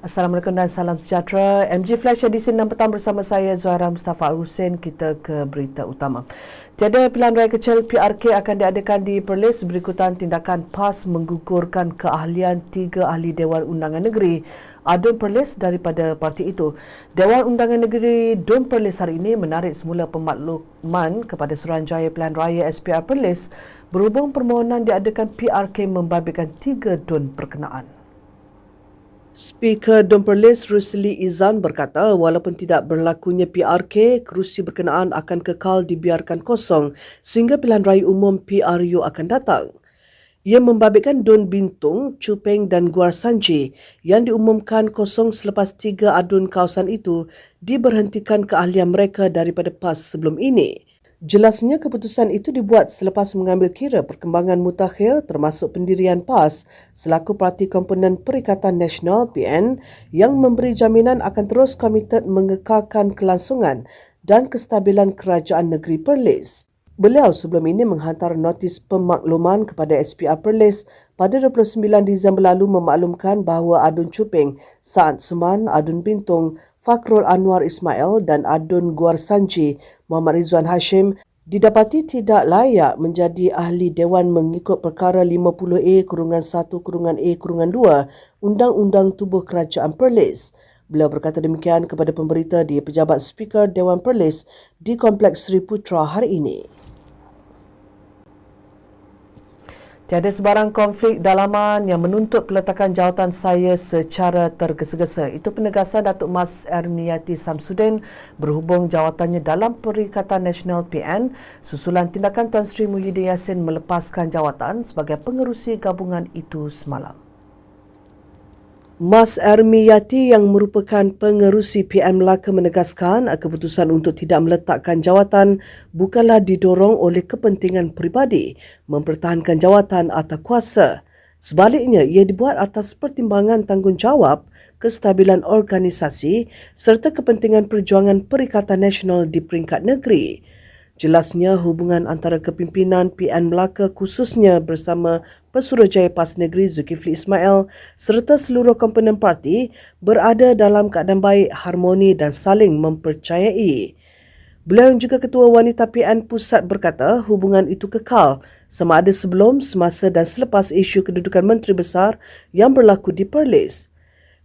Assalamualaikum dan salam sejahtera. MG Flash edisi 6 petang bersama saya Zuhaira Mustafa Al-Hussein. Kita ke berita utama. Tiada pilihan raya kecil PRK akan diadakan di Perlis berikutan tindakan PAS menggugurkan keahlian tiga ahli Dewan Undangan Negeri Adun Perlis daripada parti itu. Dewan Undangan Negeri Dun Perlis hari ini menarik semula pemakluman kepada Suruhanjaya Pilihan Raya SPR Perlis berhubung permohonan diadakan PRK membabitkan tiga dun perkenaan. Speaker Dom Perlis Rusli Izan berkata walaupun tidak berlakunya PRK, kerusi berkenaan akan kekal dibiarkan kosong sehingga pilihan raya umum PRU akan datang. Ia membabitkan Dun Bintung, Cupeng dan Guar Sanji yang diumumkan kosong selepas tiga adun kawasan itu diberhentikan keahlian mereka daripada PAS sebelum ini. Jelasnya keputusan itu dibuat selepas mengambil kira perkembangan mutakhir termasuk pendirian PAS selaku parti komponen Perikatan Nasional PN yang memberi jaminan akan terus komited mengekalkan kelangsungan dan kestabilan kerajaan negeri Perlis. Beliau sebelum ini menghantar notis pemakluman kepada SPR Perlis pada 29 Disember lalu memaklumkan bahawa Adun Cuping, Saad Suman, Adun Bintung, Fakrul Anwar Ismail dan Adun Guar Sanji Muhammad Rizwan Hashim didapati tidak layak menjadi ahli Dewan mengikut perkara 50A kurungan 1 kurungan A kurungan 2 Undang-Undang Tubuh Kerajaan Perlis. Beliau berkata demikian kepada pemberita di Pejabat Speaker Dewan Perlis di Kompleks Sri Putra hari ini. Tiada sebarang konflik dalaman yang menuntut peletakan jawatan saya secara tergesa-gesa. Itu penegasan Datuk Mas Ermiati Samsudin berhubung jawatannya dalam Perikatan Nasional PN susulan tindakan Tan Sri Muhyiddin Yassin melepaskan jawatan sebagai pengerusi gabungan itu semalam. Mas Ermi Yati yang merupakan pengerusi PM Melaka menegaskan keputusan untuk tidak meletakkan jawatan bukanlah didorong oleh kepentingan peribadi mempertahankan jawatan atau kuasa. Sebaliknya, ia dibuat atas pertimbangan tanggungjawab kestabilan organisasi serta kepentingan perjuangan Perikatan Nasional di peringkat negeri. Jelasnya hubungan antara kepimpinan PN Melaka khususnya bersama Pesuruhjaya PAS Negeri Zulkifli Ismail serta seluruh komponen parti berada dalam keadaan baik, harmoni dan saling mempercayai. Beliau juga Ketua Wanita PN Pusat berkata hubungan itu kekal sama ada sebelum, semasa dan selepas isu kedudukan Menteri Besar yang berlaku di Perlis.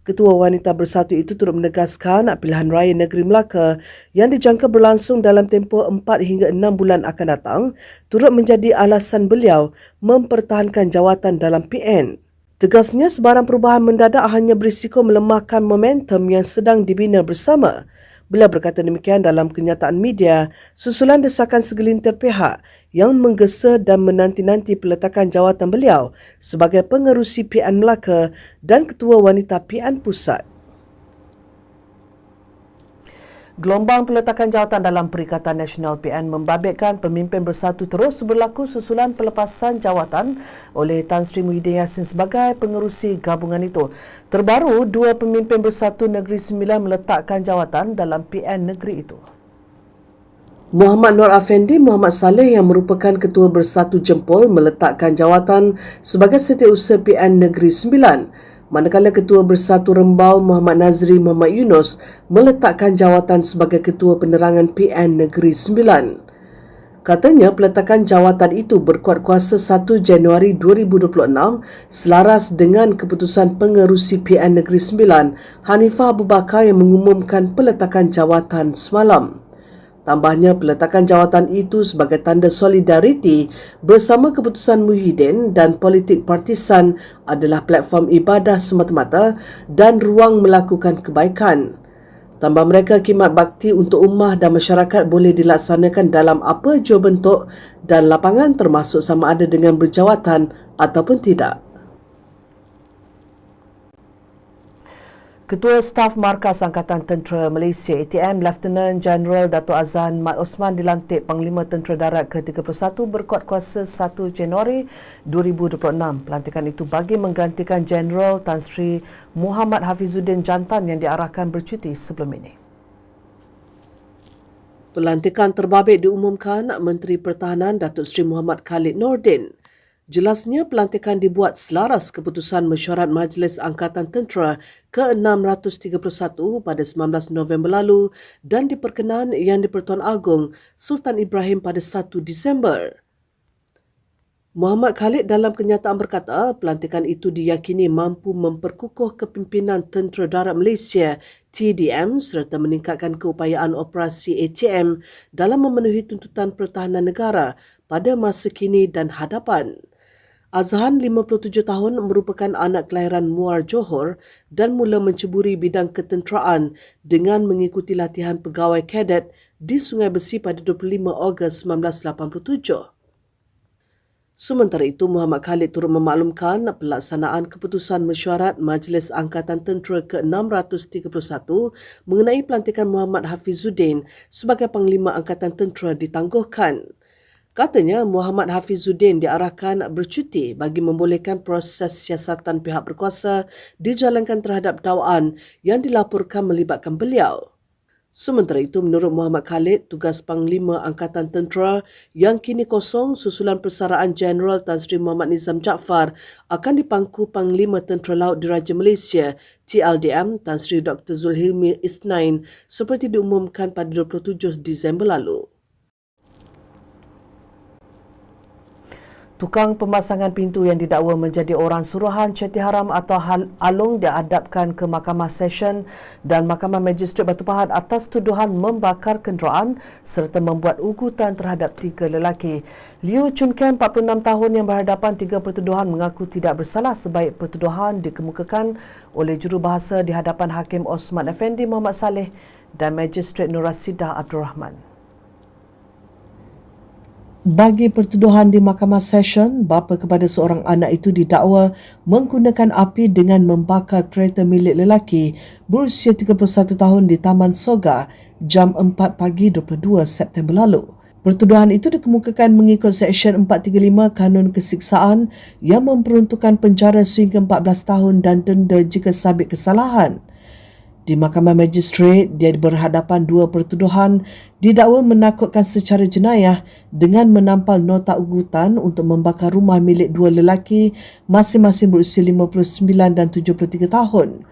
Ketua Wanita Bersatu itu turut menegaskan pilihan raya negeri Melaka yang dijangka berlangsung dalam tempoh 4 hingga 6 bulan akan datang turut menjadi alasan beliau mempertahankan jawatan dalam PN. Tegasnya sebarang perubahan mendadak hanya berisiko melemahkan momentum yang sedang dibina bersama. Beliau berkata demikian dalam kenyataan media susulan desakan segelintir pihak yang menggesa dan menanti-nanti peletakan jawatan beliau sebagai pengerusi PN Melaka dan Ketua Wanita PN Pusat. Gelombang peletakan jawatan dalam Perikatan Nasional PN membabitkan pemimpin bersatu terus berlaku susulan pelepasan jawatan oleh Tan Sri Muhyiddin Yassin sebagai pengerusi gabungan itu. Terbaru, dua pemimpin bersatu Negeri Sembilan meletakkan jawatan dalam PN negeri itu. Muhammad Nur Afendi Muhammad Saleh yang merupakan Ketua Bersatu Jempol meletakkan jawatan sebagai setiausaha PN Negeri Sembilan manakala Ketua Bersatu Rembau Muhammad Nazri Muhammad Yunus meletakkan jawatan sebagai Ketua Penerangan PN Negeri Sembilan. Katanya peletakan jawatan itu berkuat kuasa 1 Januari 2026 selaras dengan keputusan pengerusi PN Negeri Sembilan Hanifah Abu Bakar yang mengumumkan peletakan jawatan semalam. Tambahnya peletakan jawatan itu sebagai tanda solidariti bersama keputusan Muhyiddin dan politik partisan adalah platform ibadah semata-mata dan ruang melakukan kebaikan. Tambah mereka kimat bakti untuk ummah dan masyarakat boleh dilaksanakan dalam apa jua bentuk dan lapangan termasuk sama ada dengan berjawatan ataupun tidak. Ketua Staf Markas Angkatan Tentera Malaysia ATM Lieutenant General Dato' Azan Mat Osman dilantik Panglima Tentera Darat ke-31 berkuat kuasa 1 Januari 2026. Pelantikan itu bagi menggantikan General Tan Sri Muhammad Hafizuddin Jantan yang diarahkan bercuti sebelum ini. Pelantikan terbabit diumumkan Menteri Pertahanan Datuk Sri Muhammad Khalid Nordin. Jelasnya pelantikan dibuat selaras keputusan mesyuarat Majlis Angkatan Tentera ke-631 pada 19 November lalu dan diperkenan Yang di-Pertuan Agong Sultan Ibrahim pada 1 Disember. Muhammad Khalid dalam kenyataan berkata pelantikan itu diyakini mampu memperkukuh kepimpinan Tentera Darat Malaysia TDM serta meningkatkan keupayaan operasi ATM dalam memenuhi tuntutan pertahanan negara pada masa kini dan hadapan. Azhan 57 tahun merupakan anak kelahiran Muar Johor dan mula menceburi bidang ketenteraan dengan mengikuti latihan pegawai kadet di Sungai Besi pada 25 Ogos 1987. Sementara itu, Muhammad Khalid turut memaklumkan pelaksanaan keputusan mesyuarat Majlis Angkatan Tentera ke-631 mengenai pelantikan Muhammad Hafizuddin sebagai Panglima Angkatan Tentera ditangguhkan. Katanya, Muhammad Hafizuddin diarahkan bercuti bagi membolehkan proses siasatan pihak berkuasa dijalankan terhadap dakwaan yang dilaporkan melibatkan beliau. Sementara itu, menurut Muhammad Khalid, tugas Panglima Angkatan Tentera yang kini kosong susulan Persaraan Jeneral Tan Sri Muhammad Nizam Jaafar akan dipangku Panglima Tentera Laut Diraja Malaysia TLDM Tan Sri Dr. Zulhilmi Isnain seperti diumumkan pada 27 Disember lalu. Tukang pemasangan pintu yang didakwa menjadi orang suruhan Ceti Haram atau Hal Alung diadapkan ke Mahkamah Session dan Mahkamah Magistrate Batu Pahat atas tuduhan membakar kenderaan serta membuat ugutan terhadap tiga lelaki. Liu Chun Ken, 46 tahun yang berhadapan tiga pertuduhan mengaku tidak bersalah sebaik pertuduhan dikemukakan oleh jurubahasa di hadapan Hakim Osman Effendi Muhammad Saleh dan Magistrate Nurasidah Abdul Rahman. Bagi pertuduhan di Mahkamah Session, bapa kepada seorang anak itu didakwa menggunakan api dengan membakar kereta milik lelaki berusia 31 tahun di Taman Soga jam 4 pagi 22 September lalu. Pertuduhan itu dikemukakan mengikut Seksyen 435 Kanun Kesiksaan yang memperuntukkan penjara sehingga 14 tahun dan denda jika sabit kesalahan. Di Mahkamah Magistrate, dia berhadapan dua pertuduhan didakwa menakutkan secara jenayah dengan menampal nota ugutan untuk membakar rumah milik dua lelaki masing-masing berusia 59 dan 73 tahun.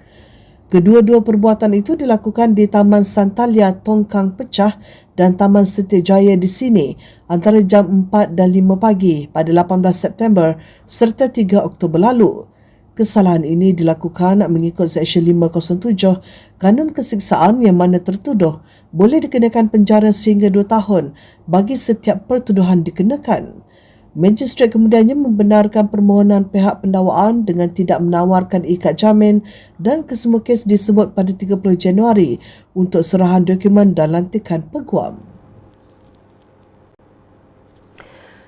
Kedua-dua perbuatan itu dilakukan di Taman Santalia Tongkang Pecah dan Taman Setia Jaya di sini antara jam 4 dan 5 pagi pada 18 September serta 3 Oktober lalu. Kesalahan ini dilakukan mengikut Seksyen 507 Kanun Kesiksaan yang mana tertuduh boleh dikenakan penjara sehingga 2 tahun bagi setiap pertuduhan dikenakan. Magistrat kemudiannya membenarkan permohonan pihak pendakwaan dengan tidak menawarkan ikat jamin dan kesemua kes disebut pada 30 Januari untuk serahan dokumen dan lantikan peguam.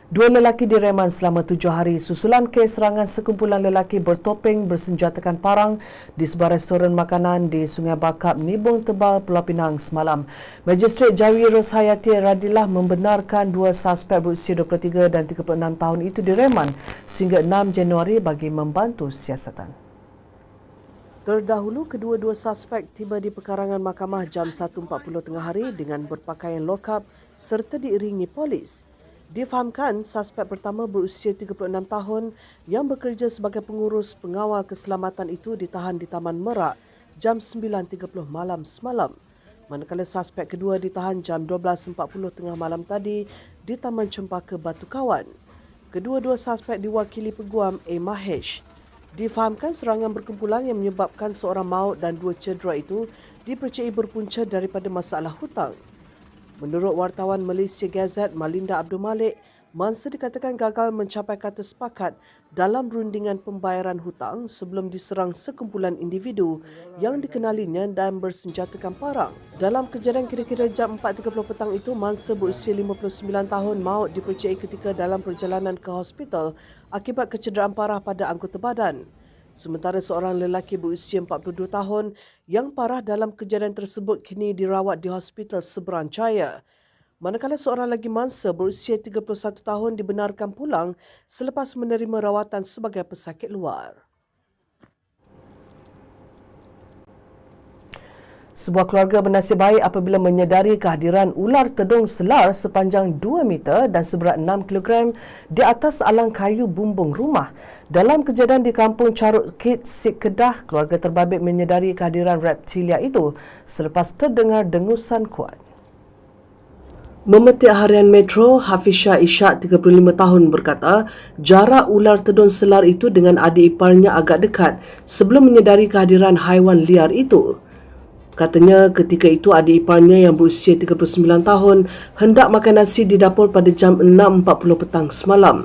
Dua lelaki direman selama tujuh hari susulan kes serangan sekumpulan lelaki bertopeng bersenjatakan parang di sebuah restoran makanan di Sungai Bakap, Nibong Tebal, Pulau Pinang semalam. Magistrate Jawi Roshayati Radillah membenarkan dua suspek berusia 23 dan 36 tahun itu direman sehingga 6 Januari bagi membantu siasatan. Terdahulu, kedua-dua suspek tiba di pekarangan mahkamah jam 1.40 tengah hari dengan berpakaian lokap serta diiringi polis. Difahamkan suspek pertama berusia 36 tahun yang bekerja sebagai pengurus pengawal keselamatan itu ditahan di Taman Merak jam 9.30 malam semalam. Manakala suspek kedua ditahan jam 12.40 tengah malam tadi di Taman Cempaka Batu Kawan. Kedua-dua suspek diwakili peguam A. Mahesh. Difahamkan serangan berkumpulan yang menyebabkan seorang maut dan dua cedera itu dipercayai berpunca daripada masalah hutang. Menurut wartawan Malaysia Gazette Malinda Abdul Malik, Mansa dikatakan gagal mencapai kata sepakat dalam rundingan pembayaran hutang sebelum diserang sekumpulan individu yang dikenalinya dan bersenjatakan parang. Dalam kejadian kira-kira jam 4.30 petang itu, Mansa berusia 59 tahun maut dipercayai ketika dalam perjalanan ke hospital akibat kecederaan parah pada anggota badan. Sementara seorang lelaki berusia 42 tahun yang parah dalam kejadian tersebut kini dirawat di Hospital Seberang Jaya. Manakala seorang lagi mangsa berusia 31 tahun dibenarkan pulang selepas menerima rawatan sebagai pesakit luar. Sebuah keluarga bernasib baik apabila menyedari kehadiran ular tedung selar sepanjang 2 meter dan seberat 6 kg di atas alang kayu bumbung rumah. Dalam kejadian di kampung Carut Kit, Sik Kedah, keluarga terbabit menyedari kehadiran reptilia itu selepas terdengar dengusan kuat. Memetik harian Metro, Hafisha Ishak, 35 tahun berkata, jarak ular tedung selar itu dengan adik iparnya agak dekat sebelum menyedari kehadiran haiwan liar itu. Katanya ketika itu adik iparnya yang berusia 39 tahun hendak makan nasi di dapur pada jam 6.40 petang semalam.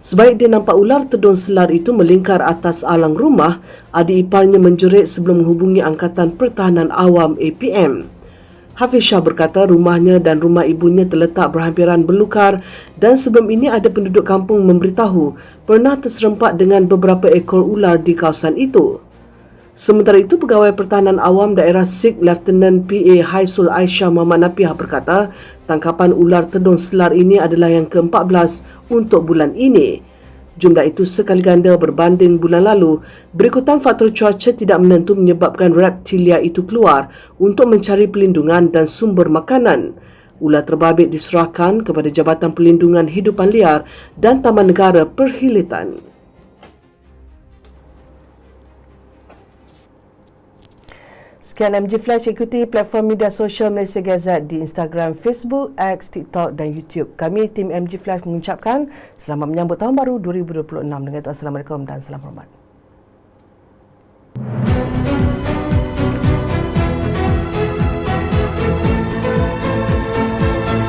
Sebaik dia nampak ular tedung selar itu melingkar atas alang rumah, adik iparnya menjerit sebelum menghubungi Angkatan Pertahanan Awam APM. Hafiz Shah berkata rumahnya dan rumah ibunya terletak berhampiran belukar dan sebelum ini ada penduduk kampung memberitahu pernah terserempak dengan beberapa ekor ular di kawasan itu. Sementara itu, Pegawai Pertahanan Awam Daerah Sik Lieutenant PA Haisul Aisyah Muhammad Napiah berkata, tangkapan ular tedung selar ini adalah yang ke-14 untuk bulan ini. Jumlah itu sekali ganda berbanding bulan lalu. Berikutan faktor cuaca tidak menentu menyebabkan reptilia itu keluar untuk mencari pelindungan dan sumber makanan. Ular terbabit diserahkan kepada Jabatan Pelindungan Hidupan Liar dan Taman Negara Perhilitan. Sekian MG Flash ikuti platform media sosial Malaysia Gazette di Instagram, Facebook, X, TikTok dan YouTube. Kami tim MG Flash mengucapkan selamat menyambut tahun baru 2026 dengan Assalamualaikum dan salam hormat.